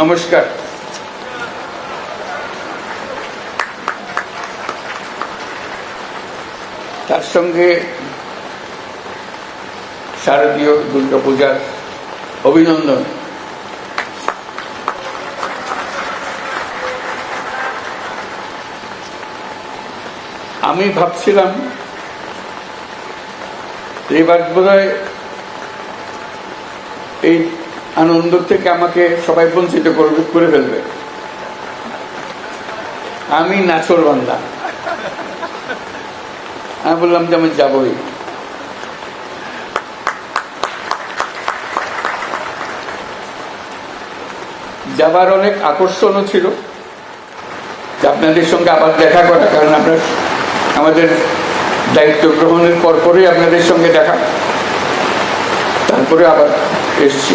নমস্কার। তার সঙ্গে শারদীয় দুর্গাপূজার অভিনন্দন। আমি ভাবছিলাম এবার বোধহয় এই আনন্দ থেকে আমাকে সবাই বঞ্চিত করবে, করে ফেলবে। আমি নাচর বান্দা। আমি বললাম যে আমি যাবই। যাবার অনেক আকর্ষণও ছিল। আপনাদের সঙ্গে আবার দেখা করা, কারণ আপনার আমাদের দায়িত্ব গ্রহণের পরপরই আপনাদের সঙ্গে দেখা। তারপরে আবার এসছি।